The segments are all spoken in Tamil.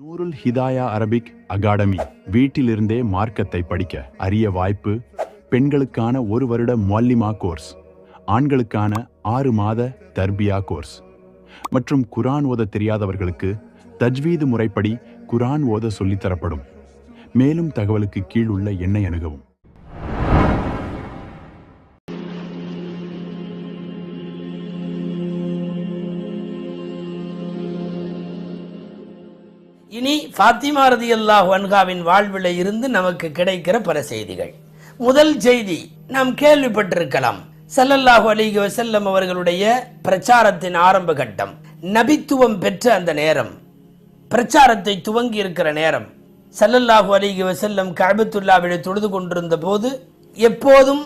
நூருல் ஹிதாயா அரபிக் அகாடமி வீட்டிலிருந்தே மார்க்கத்தை படிக்க அரிய வாய்ப்பு பெண்களுக்கான ஒரு வருட மொல்லிமா கோர்ஸ் ஆண்களுக்கான ஆறு மாத தர்பியா கோர்ஸ். மற்றும் குரான் ஓத தெரியாதவர்களுக்கு தஜ்வீது முறைப்படி குரான் ஓத சொல்லித்தரப்படும் மேலும் தகவலுக்கு கீழ் உள்ள எண்ணை அணுகவும். இனி ரதி அல்லாஹ் அன்ஹாவின் வாழ்வில் இருந்து நமக்கு கிடைக்கிற பல செய்திகள். முதல் செய்தி நாம் கேள்விப்பட்டிருக்கலாம். சல்லல்லாஹு அலைஹி வசல்லம் அவர்களுடைய பிரச்சாரத்தின் ஆரம்ப கட்டம். நபித்துவம் பெற்ற அந்த நேரம். பிரச்சாரத்தை துவங்கி இருக்கிற நேரம். சல்லல்லாஹு அலைஹி வசல்லம் கபத்துல்லாவிட தொழுது கொண்டிருந்த போது எப்போதும்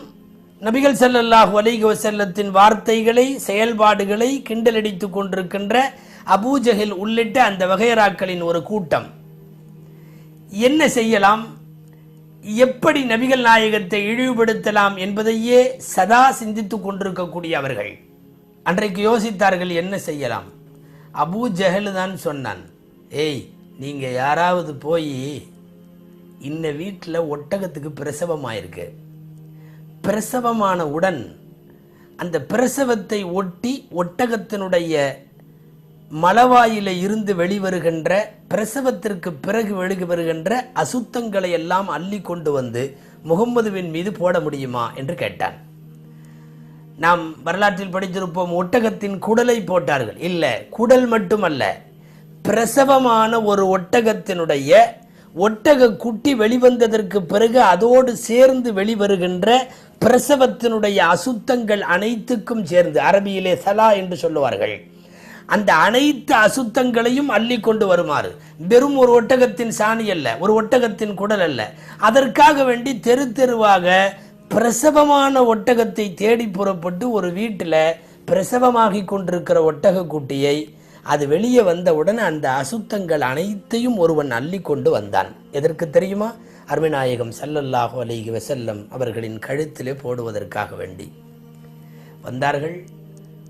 நபிகள் சல்லல்லாஹு அலைஹி வசல்லத்தின் வார்த்தைகளை செயல்பாடுகளை கிண்டலடித்துக் கொண்டிருக்கின்ற அபூஜஹில் உள்ளிட்ட அந்த வகையராக்களின் ஒரு கூட்டம். என்ன செய்யலாம்? எப்படி நபிகள் நாயகத்தை இழிவுபடுத்தலாம் என்பதையே சதா சிந்தித்துக் கொண்டிருக்கக்கூடிய அவர்கள் அன்றைக்கு யோசித்தார்கள் என்ன செய்யலாம்? அபூ ஜஹல் தான் சொன்னான் ஏய் நீங்கள் யாராவது போய் இந்த வீட்டில் ஒட்டகத்துக்கு பிரசவமாயிருக்கு. பிரசவமான உடன் அந்த பிரசவத்தை ஒட்டி ஒட்டகத்தினுடைய மலவாயில இருந்து வெளிவருகின்ற பிரசவத்திற்கு பிறகு வெளிவருகின்ற வருகின்ற அசுத்தங்களை எல்லாம் அள்ளி கொண்டு வந்து முகம்மதுவின் மீது போட முடியுமா என்று கேட்டான். நாம் வரலாற்றில் படித்திருப்போம் ஒட்டகத்தின் குடலை போட்டார்கள். இல்லை குடல் மட்டுமல்ல. பிரசவமான ஒரு ஒட்டகத்தினுடைய ஒட்டக குட்டி வெளிவந்ததற்கு பிறகு அதோடு சேர்ந்து வெளிவருகின்ற பிரசவத்தினுடைய அசுத்தங்கள் அனைத்துக்கும் சேர்ந்து அரபியிலே சலா என்று சொல்லுவார்கள். அந்த அனைத்து அசுத்தங்களையும் அள்ளி கொண்டு வருமாறு. வெறும் ஒரு ஒட்டகத்தின் சாணி அல்ல ஒரு ஒட்டகத்தின் குடல் அல்ல. அதற்காக வேண்டி தெரு தெருவாக பிரசவமான ஒட்டகத்தை தேடி புறப்பட்டு ஒரு வீட்டில் பிரசவமாகி கொண்டிருக்கிற ஒட்டக குட்டியை அது வெளியே வந்தவுடன் அந்த அசுத்தங்கள் அனைத்தையும் ஒருவன் அள்ளி கொண்டு வந்தான். எதற்கு தெரியுமா? அருமைநாயகம் சல்லல்லாஹு அலைஹி வசல்லம் அவர்களின் கழுத்திலே போடுவதற்காக வேண்டி. வந்தார்கள்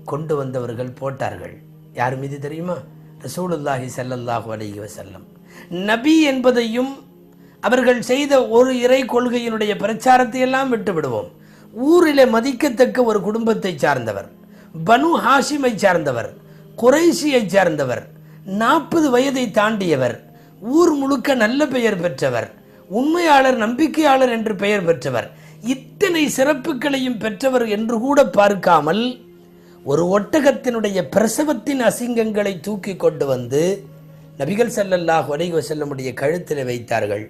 கொண்டு வந்தவர்கள் போட்டார்கள். யார் மீது தெரியுமா? ரசூலுல்லாஹி செல்லல்லாஹு அலைஹி வசல்லம் நபி என்பதையும் அவர்கள் செய்த ஒரு இறை கொள்கையினுடைய பிரச்சாரத்தை எல்லாம் விட்டுவிடுவோம். ஊரிலே மதிக்கத்தக்க ஒரு குடும்பத்தை சார்ந்தவர் பனு ஹாஷிமை சார்ந்தவர் குறைசியை சார்ந்தவர் நாற்பது வயதை தாண்டியவர் ஊர் முழுக்க நல்ல பெயர் பெற்றவர் உண்மையாளர் நம்பிக்கையாளர் என்று பெயர் பெற்றவர் இத்தனை சிறப்புகளையும் பெற்றவர் என்று கூட பார்க்காமல் ஒரு ஒட்டகத்தினுடைய பிரசவத்தின் அசிங்கங்களை தூக்கி கொண்டு வந்து நபிகள் செல்லல்லாஹ் அலைஹி செல்லமுடைய கழுத்தில் வைத்தார்கள்.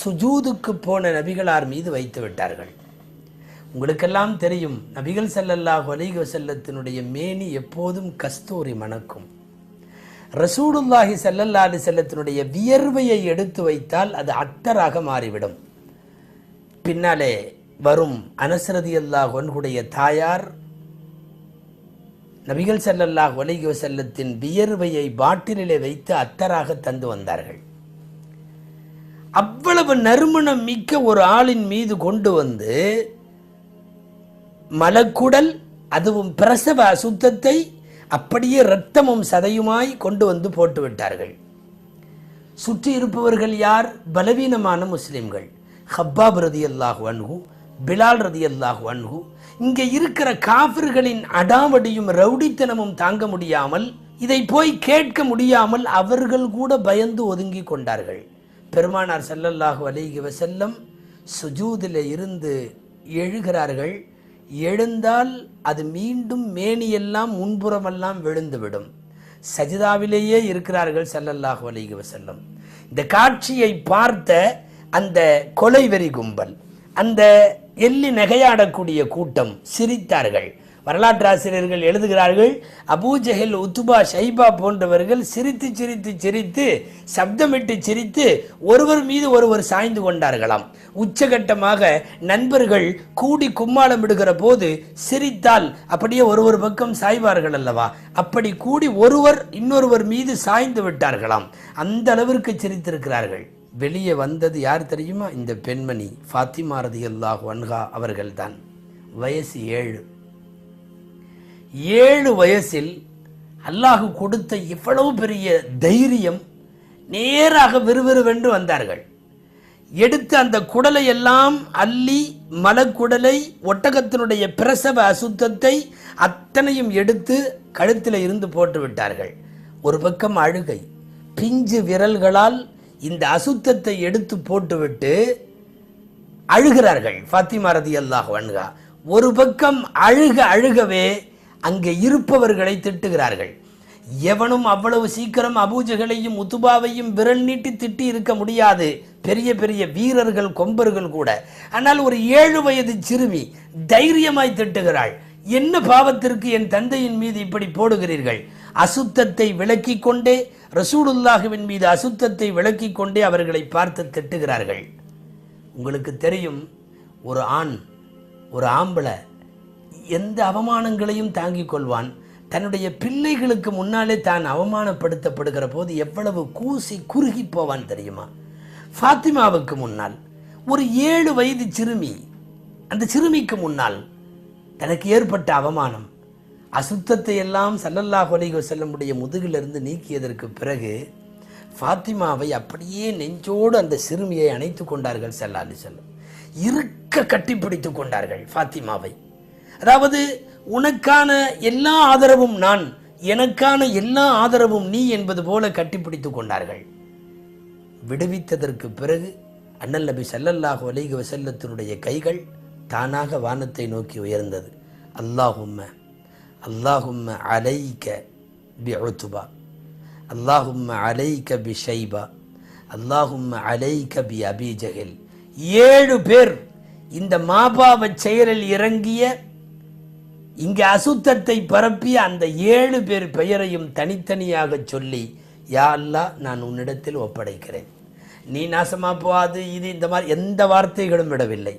சுஜூதுக்கு போன நபிகளார் மீது வைத்து விட்டார்கள். உங்களுக்கெல்லாம் தெரியும் நபிகள் செல்லல்லாஹ் அலைஹி செல்லத்தினுடைய மேனி எப்போதும் கஸ்தூரி மணக்கும். ரசூடுல்லாஹி செல்லல்லா செல்லத்தினுடைய வியர்வையை எடுத்து வைத்தால் அது அட்டராக மாறிவிடும். பின்னாலே வரும் அனசரதி அல்லாஹ் ஒன்குடைய தாயார் நபிகள் செல்லல்லாஹ் அலைஹி செல்லத்தின் வியர்வையை பாட்டிலிலே வைத்து அத்தராக தந்து வந்தார்கள். அவ்வளவு நறுமணம் மிக்க ஒரு ஆளின் மீது கொண்டு வந்து மலக்குடல் அதுவும் பிரசவ அசுத்தத்தை அப்படியே இரத்தமும் சதையுமாய் கொண்டு வந்து போட்டு விட்டார்கள். சுற்றி இருப்பவர்கள் யார்? பலவீனமான முஸ்லிம்கள். ஹப்பாப் ரதி அல்லாஹ் அன்ஹு பிலால் ரதி அல்லாஹு அன்ஹு இங்கே இருக்கிற காஃபிர்களின் அடாவடியும் ரவுடித்தனமும் தாங்க முடியாமல் இதை போய் கேட்க முடியாமல் அவர்கள் கூட பயந்து ஒதுங்கி கொண்டார்கள். பெருமானார் செல்லல்லாஹு அலைஹி வசல்லம் சுஜூதில் இருந்து எழுகிறார்கள் எழுந்தால் அது மீண்டும் மேனியெல்லாம் முன்புறமெல்லாம் விழுந்துவிடும். சஜிதாவிலேயே இருக்கிறார்கள் செல்லல்லாஹு அலைஹி வசல்லம் இந்த காட்சியை பார்த்த அந்த கொலைவெறி கும்பல் அந்த எள்ளி நகையாடக்கூடிய கூட்டம் சிரித்தார்கள். வரலாற்று ஆசிரியர்கள் எழுதுகிறார்கள் அபூஜஹில் உத்துபா ஷைபா போன்றவர்கள் சிரித்து சிரித்து சிரித்து சப்தமிட்டு சிரித்து ஒருவர் மீது ஒருவர் சாய்ந்து கொண்டார்களாம். உச்சகட்டமாக நண்பர்கள் கூடி கும்மாளம் விடுகிற போது சிரித்தால் அப்படியே ஒருவர் பக்கம் சாய்வார்கள் அல்லவா? அப்படி கூடி ஒருவர் இன்னொருவர் மீது சாய்ந்து விட்டார்களாம். அந்த அளவிற்கு சிரித்திருக்கிறார்கள். வெளியே வந்தது யார் தெரியுமா? இந்த பெண்மணி ஃபாத்திமா ரதியல்லாஹு வன்ஹா அவர்கள்தான். வயசு ஏழு. ஏழு வயசில் அல்லாஹு கொடுத்த இவ்வளவு பெரிய தைரியம் நேராக விறுவிறுவென்று வந்தார்கள். எடுத்து அந்த குடலை எல்லாம் அள்ளி மலக்குடலை ஒட்டகத்தினுடைய பிரசவ அசுத்தத்தை அத்தனையும் எடுத்து கழுத்தில் இருந்து போட்டு விட்டார்கள். ஒரு பக்கம் அழுகை பிஞ்சு விரல்களால் இந்த அசுத்தத்தை எடுத்து போட்டுவிட்டு அழுகிறார்கள். ஃபாத்திமா ரதி அல்லாஹ் வன்கா ஒரு பக்கம் அழுக அழுகவே அங்கே இருப்பவர்களை திட்டுகிறார்கள். எவனும் அவ்வளவு சீக்கிரம் அபூஜகளையும் உத்துபாவையும் விரல் நீட்டி திட்டி இருக்க முடியாது. பெரிய பெரிய வீரர்கள் கொம்பர்கள் கூட. ஆனால் ஒரு ஏழு வயது சிறுமி தைரியமாய் திட்டுகிறாள். என்ன பாவத்திற்கு என் தந்தையின் மீது இப்படி போடுகிறீர்கள்? அசுத்தத்தை விளக்கிக் கொண்டே ரசூலுல்லாஹுவின் மீது அசுத்தத்தை விளக்கிக் கொண்டே அவர்களை பார்த்து திட்டுகிறார்கள். உங்களுக்கு தெரியும் ஒரு ஆண் ஒரு ஆம்பளை எந்த அவமானங்களையும் தாங்கிக் கொள்வான். தன்னுடைய பிள்ளைகளுக்கு முன்னாலே தான் அவமானப்படுத்தப்படுகிற போது எவ்வளவு கூசி குறுகி போவான் தெரியுமா? ஃபாத்திமாவுக்கு முன்னால் ஒரு ஏழு வயது சிறுமி அந்த சிறுமிக்கு முன்னால் தனக்கு ஏற்பட்ட அவமானம். அசுத்தத்தை எல்லாம் சல்லல்லாஹ் அலைஹி வஸல்லமுடைய முதுகிலிருந்து நீக்கியதற்கு பிறகு ஃபாத்திமாவை அப்படியே நெஞ்சோடு அந்த சிறுமியை அணைத்து கொண்டார்கள் ஸல்லல்லாஹு அலி செல்லம் இருக்க கட்டிப்பிடித்து கொண்டார்கள் ஃபாத்திமாவை. அதாவது உனக்கான எல்லா ஆதரவும் நான் எனக்கான எல்லா ஆதரவும் நீ என்பது போல கட்டிப்பிடித்து கொண்டார்கள். விடுவித்ததற்கு பிறகு அண்ணல் நபி சல்லல்லாஹு அலைஹி வசல்லத்தினுடைய கைகள் தானாக வானத்தை நோக்கி உயர்ந்தது. அல்லாஹும்ம அல்லாஹும் அலைக்க பி உத்துபா அல்லாஹும் அலைக்க பி ஷைபா அல்லாஹும் அலைக்க பி அபி ஜஹில் ஏழு பேர் இந்த மாபாவ செயலில் இறங்கிய இங்கே அசுத்தத்தை பரப்பிய அந்த ஏழு பேர் பெயரையும் தனித்தனியாக சொல்லி யா அல்லாஹ் நான் உன்னிடத்தில் ஒப்படைக்கிறேன். நீ நாசமாக போகாது இது இந்த மாதிரி எந்த வார்த்தைகளும் விடவில்லை.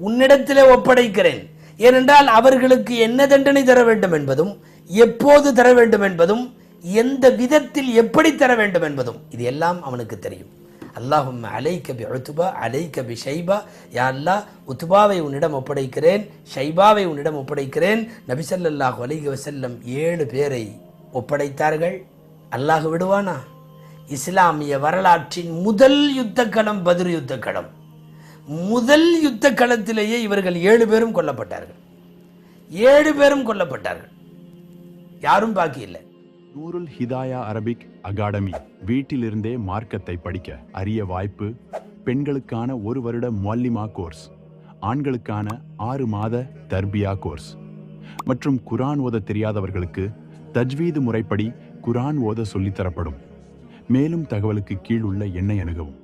உன்னிடத்திலே ஒப்படைக்கிறேன். ஏனென்றால் அவர்களுக்கு என்ன தண்டனை தர வேண்டும் என்பதும் எப்போது தர வேண்டும் என்பதும் எந்த விதத்தில் எப்படி தர வேண்டும் என்பதும் இது எல்லாம் அவனுக்கு தெரியும். அல்லாஹும் அலைக்க பி உத்துபா அலைக்க பி ஷைபா. யா அல்லாஹ் உத்துபாவை உன்னிடம் ஒப்படைக்கிறேன் ஷைபாவை உன்னிடம் ஒப்படைக்கிறேன். நபிசல்லாஹு அலைஹி வசல்லம் ஏழு பேரை ஒப்படைத்தார்கள். அல்லாஹ் விடுவானா? இஸ்லாமிய வரலாற்றின் முதல் யுத்த பதிர் யுத்த களம் முதல் யுத்த களத்திலேயே இவர்கள் ஏழு பேரும் கொல்லப்பட்டார்கள். ஏழு பேரும் கொல்லப்பட்டார்கள். யாரும் பாக்கி இல்லை. நூருல் ஹிதாயா அரபிக் அகாடமி வீட்டிலிருந்தே மார்க்கத்தை படிக்க அரிய வாய்ப்பு பெண்களுக்கான ஒரு வருட மொல்லிமா கோர்ஸ் ஆண்களுக்கான ஆறு மாத தர்பியா கோர்ஸ் மற்றும் குரான் ஓத தெரியாதவர்களுக்கு தஜ்வீது முறைப்படி குரான் ஓத சொல்லித்தரப்படும். மேலும் தகவலுக்கு கீழ் உள்ள எண்ணை அணுகவும்.